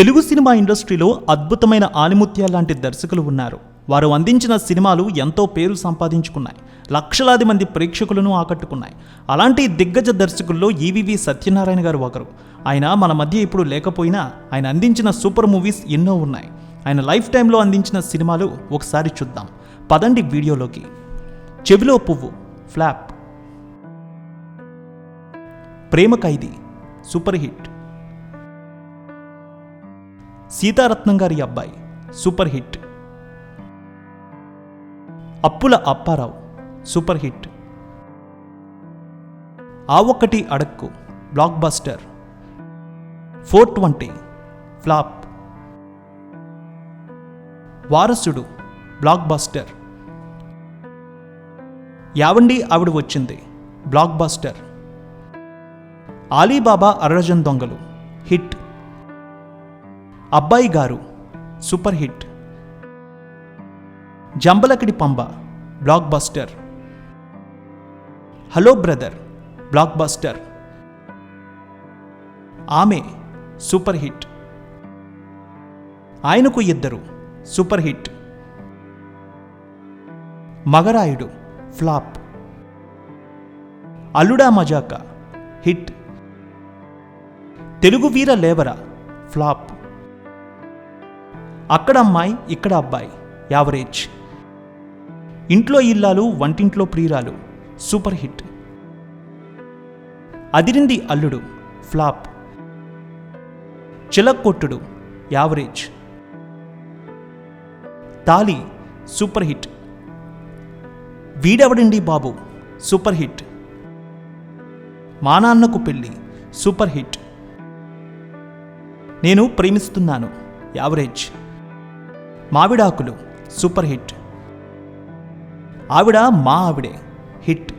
Telugu cinema ఇండస్ట్రీలో అద్భుతమైన ఆలిముత్యాల లాంటి దర్శకులు ఉన్నారు. వారు అందించిన సినిమాలు ఎంతో పేరు సంపాదించుకున్నాయి. లక్షలాది మంది ప్రేక్షకులను ఆకట్టుకున్నాయి. అలాంటి దిగ్గజ దర్శకుల్లో ఈవివి సత్యనారాయణ గారు ఒకరు. ఆయన మన మధ్య ఇప్పుడు లేకపోయినా ఆయన అందించిన సూపర్ మూవీస్ ఎన్నో ఉన్నాయి. ఆయన లైఫ్ టైంలో అందించిన సినిమాలు ఒకసారి చూద్దాం. పదండి వీడియోలోకి. చెవిలో Puvvu. Flop. Prema Khaidi. Super hit. Seetharatnam గారి అబ్బాయి సూపర్ హిట్. అప్పుల Apparao super hit. Aa Okkati Adakku blockbuster. Four twenty flop. Varasudu blockbuster. Evandi Aavida Vachindi block buster. Ali Baba అర్రజన్ Dongalu hit. Abbayi Garu super hit. Jambalakidi Pamba blockbuster. Hello brother blockbuster. Aame super hit. ఆయనకు ఇద్దరు super hit. మగరాయుడు flop. అల్లుడా మజాక hit. Telugu వీర లేవరా flop. అక్కడ అమ్మాయి ఇక్కడ అబ్బాయి. Average. ఇంట్లో ఇల్లాలు వంటింట్లో Priyuralu. Super hit. Adirindi Alludu. Flop. Chilakkottudu. Average. Thaali super hit. Veedevadandi Babu? Super hit. Maa నాన్నకు Pelli. Super hit. Nenu Premistunnanu. Average. Maavidakulu super hit. Aavida Maa Aavide hit.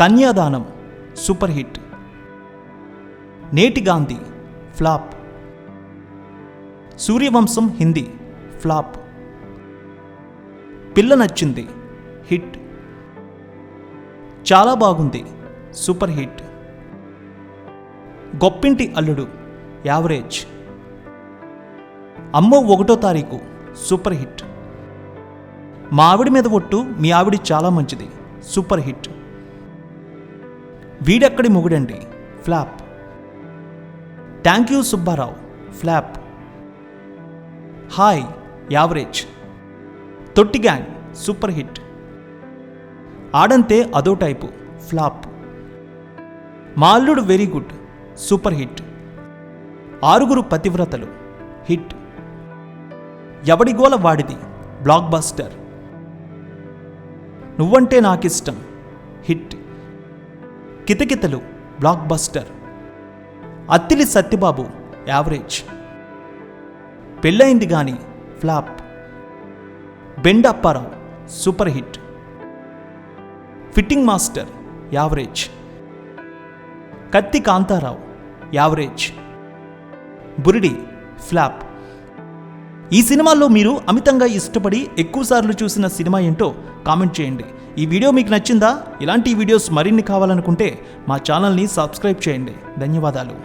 Kanyadanam super hit. Neti Gandhi flop. Suryavamsam Hindi flop. Pilla Nachindi hit. చాలా బాగుంది super hit. గొప్పింటి అల్లుడు average. అమ్మో ఒకటో తారీఖు super hit. మా ఆవిడ మీద ఒట్టు Mee Aavida Chala Manchidi super hit. Veedekkadi Mogudandi? Flop. Thank you Subbarao flop. Hi average. Thotti gang super hit. Aadanthe Ado type flop. మా అల్లుడు వెరీ గుడ్ సూపర్ హిట్. ఆరుగురు పతివ్రతలు హిట్. ఎవడిగోల వాడిది? Blockbuster Nuvvante Nakishtam. Hit Kithakithalu. Blockbuster Athili Sathyababu. Average Pellaindi Gaani flop Bendu Apparao super hit fitting master average Katthi Kantharao. Average బురిడి. Flop ఈ సినిమాల్లో మీరు అమితంగా ఇష్టపడి ఎక్కువసార్లు చూసిన సినిమా ఏంటో కామెంట్ చేయండి. ఈ వీడియో మీకు నచ్చిందా? ఇలాంటి వీడియోస్ మరిన్ని కావాలనుకుంటే మా ఛానల్ని సబ్స్క్రైబ్ చేయండి. ధన్యవాదాలు.